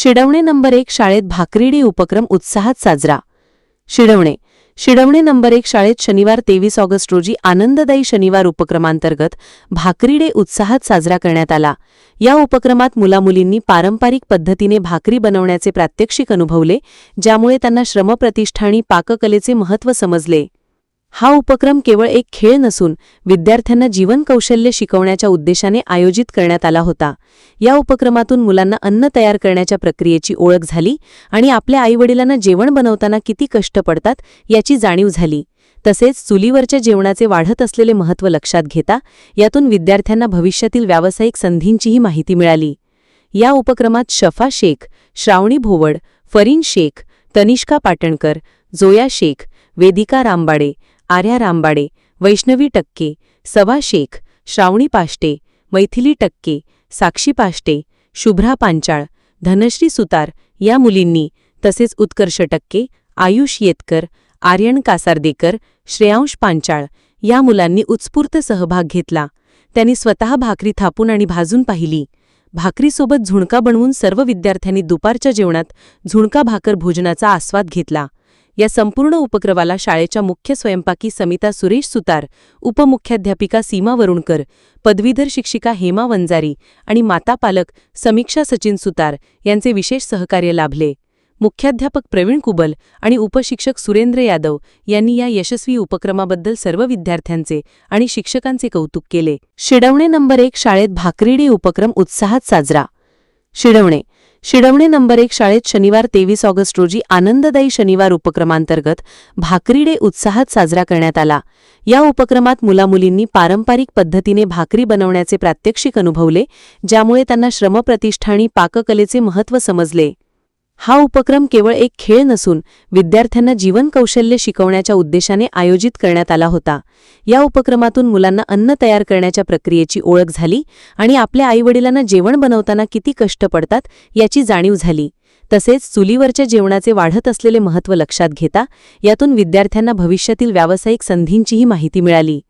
शिडवणे number एक शाळेत भाकरीडी उपक्रम उत्साहात साजरा. शिडवणे. शिडवणे नंबर एक शाळेत शनिवार तेवीस ऑगस्ट रोजी आनंददायी शनिवार उपक्रमांतर्गत भाकरीडे उत्साहात साजरा करण्यात आला. या उपक्रमात मुलामुलींनी पारंपरिक पद्धतीने भाकरी बनवण्याचे प्रात्यक्षिक अनुभवले ज्यामुळे त्यांना श्रमप्रतिष्ठा आणि पाककलेचे महत्त्व समजले. हा उपक्रम केवळ एक खेळ नसून विद्यार्थ्यांना जीवन कौशल्य शिकवण्याच्या उद्देशाने आयोजित करण्यात आला होता. या उपक्रमातून मुलांना अन्न तयार करण्याच्या प्रक्रियेची ओळख झाली आणि आपल्या आईवडिलांना जेवण बनवताना किती कष्ट पडतात याची जाणीव झाली. तसेच चुलीवरच्या जेवणाचे वाढत असलेले महत्त्व लक्षात घेता यातून विद्यार्थ्यांना भविष्यातील व्यावसायिक संधींचीही माहिती मिळाली. या उपक्रमात शफा शेख श्रावणी भोवड फरीन शेख तनिष्का पाटणकर जोया शेख वेदिका रामबाडे आर्या रामबाडे वैष्णवी टक्के सवा शेख श्रावणी पाष्टे मैथिली टक्के साक्षी पाष्टे शुभ्रा पांचाळ धनश्री सुतार या मुलींनी तसेच उत्कर्ष टक्के आयुष येतकर आर्यन कासारदेकर श्रेयांश पांचाळ या मुलांनी उत्स्फूर्त सहभाग घेतला. त्यांनी स्वतः भाकरी थापून आणि भाजून पाहिली. भाकरीसोबत झुणका बनवून सर्व विद्यार्थ्यांनी दुपारच्या जेवणात झुणका भाकर भोजनाचा आस्वाद घेतला. या संपूर्ण उपक्रमाला शाळेच्या मुख्य स्वयंपाकी समिता सुरेश सुतार उपमुख्याध्यापिका सीमा वरुणकर पदवीधर शिक्षिका हेमा वंजारी आणि माता पालक समीक्षा सचिन सुतार यांचे विशेष सहकार्य लाभले. मुख्याध्यापक प्रवीण कुबल आणि उपशिक्षक सुरेंद्र यादव यांनी या यशस्वी उपक्रमाबद्दल सर्व विद्यार्थ्यांचे आणि शिक्षकांचे कौतुक केले. शिडवणे नंबर एक शाळेत भाकरीडी उपक्रम उत्साहात साजरा. शिडवणे शिडवणे नंबर एक शाळेत शनिवार तेवीस ऑगस्ट रोजी आनंददायी शनिवार उपक्रमांतर्गत भाकरीडे उत्साहात साजरा करण्यात आला. या उपक्रमात मुलामुलींनी पारंपरिक पद्धतीने भाकरी बनवण्याचे प्रात्यक्षिक अनुभवले ज्यामुळे त्यांना श्रमप्रतिष्ठा आणि पाककलेचे महत्त्व समजले. हा उपक्रम केवळ एक खेळ नसून विद्यार्थ्यांना जीवन कौशल्य शिकवण्याच्या उद्देशाने आयोजित करण्यात आला होता. या उपक्रमातून मुलांना अन्न तयार करण्याच्या प्रक्रियेची ओळख झाली आणि आपल्या आईवडिलांना जेवण बनवताना किती कष्ट पडतात याची जाणीव झाली. तसेच चुलीवरच्या जेवणाचे वाढत असलेले महत्त्व लक्षात घेता यातून विद्यार्थ्यांना भविष्यातील व्यावसायिक संधींचीही माहिती मिळाली.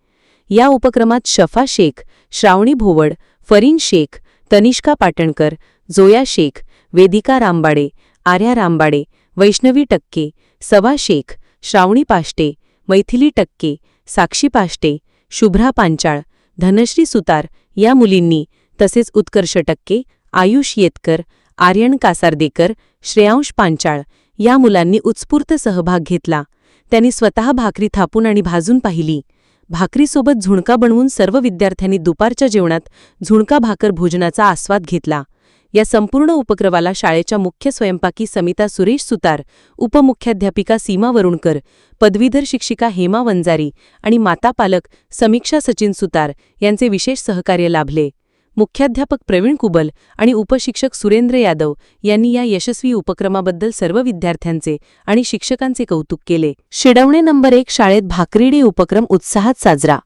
या उपक्रमात शफा शेख श्रावणी भोवड फरीन शेख तनिष्का पाटणकर जोया शेख वेदिका रामबाडे आर्या रामबाडे वैष्णवी टक्के सवा शेख श्रावणी पाष्टे मैथिली टक्के साक्षी पाष्टे शुभ्रा पांचाळ धनश्री सुतार या मुलींनी तसेच उत्कर्ष टक्के आयुष येतकर आर्यन कासारदेकर श्रेयांश पांचाळ या मुलांनी उत्स्फूर्त सहभाग घेतला. त्यांनी स्वतः भाकरी थापून आणि भाजून पाहिली. भाकरीसोबत झुणका बनवून सर्व विद्यार्थ्यांनी दुपारच्या जेवणात झुणका भाकर भोजनाचा आस्वाद घेतला. या संपूर्ण उपक्रमाला शाळेच्या मुख्य स्वयंपाकी समिता सुरेश सुतार उपमुख्याध्यापिका सीमा वरुणकर पदवीधर शिक्षिका हेमा वंजारी आणि माता पालक समीक्षा सचिन सुतार यांचे विशेष सहकार्य लाभले. मुख्याध्यापक प्रवीण कुबल आणि उपशिक्षक सुरेंद्र यादव यांनी या यशस्वी उपक्रमाबद्दल सर्व विद्यार्थ्यांचे आणि शिक्षकांचे कौतुक केले. शिडवणे नंबर एक शाळेत भाकरीडे उपक्रम उत्साहात साजरा.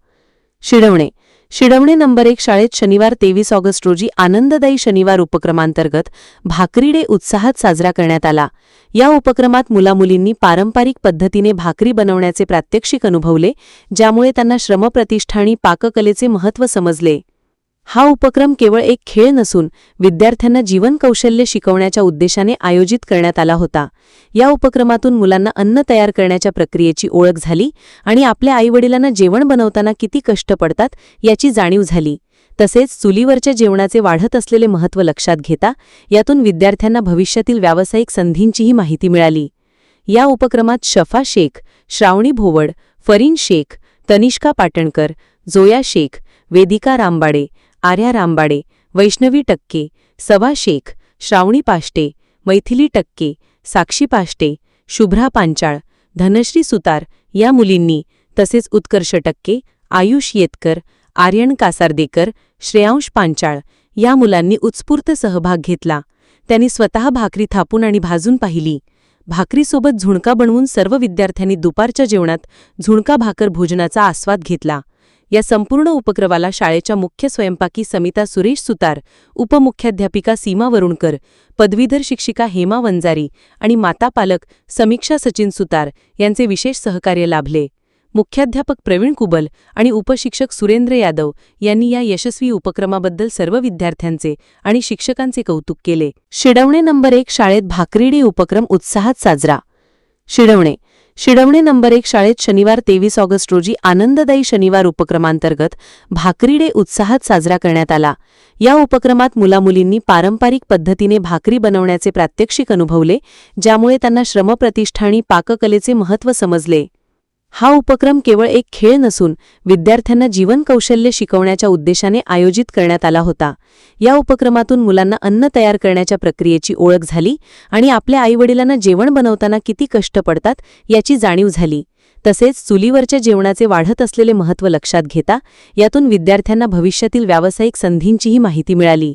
शिडवणे शिडवणे नंबर एक शाळेत शनिवार तेवीस ऑगस्ट रोजी आनंददायी शनिवार उपक्रमांतर्गत भाकरी डे उत्साहात साजरा करण्यात आला. या उपक्रमात मुलामुलींनी पारंपरिक पद्धतीने भाकरी बनवण्याचे प्रात्यक्षिक अनुभवले ज्यामुळे त्यांना श्रमप्रतिष्ठा आणि पाककलेचे महत्त्व समजले. हा उपक्रम केवळ एक खेळ नसून विद्यार्थ्यांना जीवन कौशल्य शिकवण्याच्या उद्देशाने आयोजित करण्यात आला होता. या उपक्रमातून मुलांना अन्न तयार करण्याच्या प्रक्रियेची ओळख झाली आणि आपल्या आईवडिलांना जेवण बनवताना किती कष्ट पडतात याची जाणीव झाली. तसेच चुलीवरच्या जेवणाचे वाढत असलेले महत्त्व लक्षात घेता यातून विद्यार्थ्यांना भविष्यातील व्यावसायिक संधींचीही माहिती मिळाली. या उपक्रमात शफा शेख श्रावणी भोवड फरीन शेख तनिष्का पाटणकर जोया शेख वेदिका रामबाडे आर्या रामबाडे वैष्णवी टक्के सवा शेख श्रावणी पाष्टे मैथिली टक्के साक्षी पाष्टे शुभ्रा पांचाळ धनश्री सुतार या मुलींनी तसेच उत्कर्ष टक्के आयुष येतकर आर्यन कासारदेकर श्रेयांश पांचाळ या मुलांनी उत्स्फूर्त सहभाग घेतला. त्यांनी स्वतः भाकरी थापून आणि भाजून पाहिली. भाकरीसोबत झुणका बनवून सर्व विद्यार्थ्यांनी दुपारच्या जेवणात झुणका भाकर भोजनाचा आस्वाद घेतला. या संपूर्ण उपक्रमाला शाळेच्या मुख्य स्वयंपाकी समिता सुरेश सुतार उपमुख्याध्यापिका सीमा वरुणकर पदवीधर शिक्षिका हेमा वंजारी आणि माता पालक समीक्षा सचिन सुतार यांचे विशेष सहकार्य लाभले. मुख्याध्यापक प्रवीण कुबल आणि उपशिक्षक सुरेंद्र यादव यांनी या यशस्वी उपक्रमाबद्दल सर्व विद्यार्थ्यांचे आणि शिक्षकांचे कौतुक केले. शिडवणे नंबर एक शाळेत भाकरीडी उपक्रम उत्साहात साजरा. शिडवणे शिडवणे नंबर एक शाळेत शनिवार तेवीस ऑगस्ट रोजी आनंददायी शनिवार उपक्रमांतर्गत भाकरी डे उत्साहात साजरा करण्यात आला. या उपक्रमात मुलामुलींनी पारंपरिक पद्धतीने भाकरी बनवण्याचे प्रात्यक्षिक अनुभवले ज्यामुळे त्यांना श्रमप्रतिष्ठा आणि पाककलेचे महत्त्व समजले. हा उपक्रम केवळ एक खेळ नसून विद्यार्थ्यांना जीवन कौशल्य शिकवण्याच्या उद्देशाने आयोजित करण्यात आला होता. या उपक्रमातून मुलांना अन्न तयार करण्याच्या प्रक्रियेची ओळख झाली आणि आपल्या आईवडिलांना जेवण बनवताना किती कष्ट पडतात याची जाणीव झाली. तसेच चुलीवरच्या जेवणाचे वाढत असलेले महत्त्व लक्षात घेता यातून विद्यार्थ्यांना भविष्यातील व्यावसायिक संधींचीही माहिती मिळाली.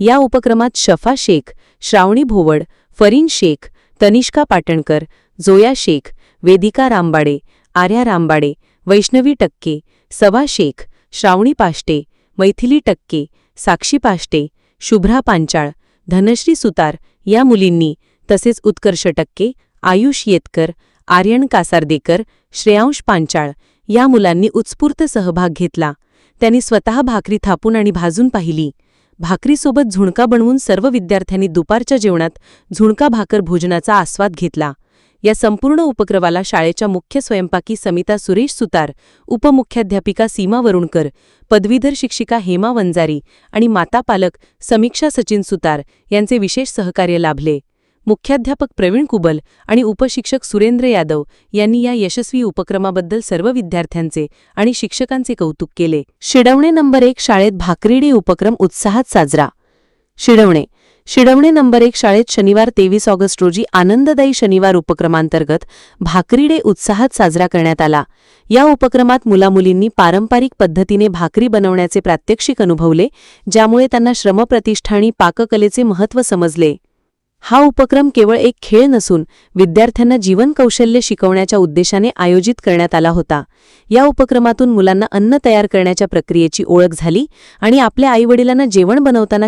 या उपक्रमात शफा शेख श्रावणी भोवड फरीन शेख तनिष्का पाटणकर जोया शेख वेदिका रामबाडे आर्या रामबाडे वैष्णवी टक्के सवा शेख श्रावणी पाष्टे मैथिली टक्के साक्षी पाष्टे शुभ्रा पांचाळ धनश्री सुतार या मुलींनी तसेच उत्कर्ष टक्के आयुष येतकर आर्यन कासारदेकर श्रेयांश पांचाळ या मुलांनी उत्स्फूर्त सहभाग घेतला. त्यांनी स्वतः भाकरी थापून आणि भाजून पाहिली. भाकरीसोबत झुणका बनवून सर्व विद्यार्थ्यांनी दुपारच्या जेवणात झुणका भाकर भोजनाचा आस्वाद घेतला. या संपूर्ण उपक्रमाला शाळेच्या मुख्य स्वयंपाकी समिता सुरेश सुतार उपमुख्याध्यापिका सीमा वरुणकर पदवीधर शिक्षिका हेमा वंजारी आणि माता पालक समीक्षा सचिन सुतार यांचे विशेष सहकार्य लाभले. मुख्याध्यापक प्रवीण कुबल आणि उपशिक्षक सुरेंद्र यादव यांनी या यशस्वी उपक्रमाबद्दल सर्व विद्यार्थ्यांचे आणि शिक्षकांचे कौतुक केले. शिडवणे नंबर एक शाळेत भाकरीडी उपक्रम उत्साहात साजरा. शिडवणे शिडवणे नंबर एक शाळेत शनिवार तेवीस ऑगस्ट रोजी आनंददायी शनिवार उपक्रमांतर्गत भाकरी डे उत्साहात साजरा करण्यात आला. या उपक्रमात मुलामुलींनी पारंपरिक पद्धतीने भाकरी बनवण्याचे प्रात्यक्षिक अनुभवले ज्यामुळे त्यांना श्रमप्रतिष्ठा आणि पाककलेचे महत्त्व समजले. हा उपक्रम केवळ एक खेळ नसून विद्यार्थ्यांना जीवन कौशल्य शिकवण्याच्या उद्देशाने आयोजित करण्यात आला होता. या उपक्रमातून मुलांना अन्न तयार करण्याच्या प्रक्रियेची ओळख झाली आणि आपल्या आईवडिलांना जेवण बनवताना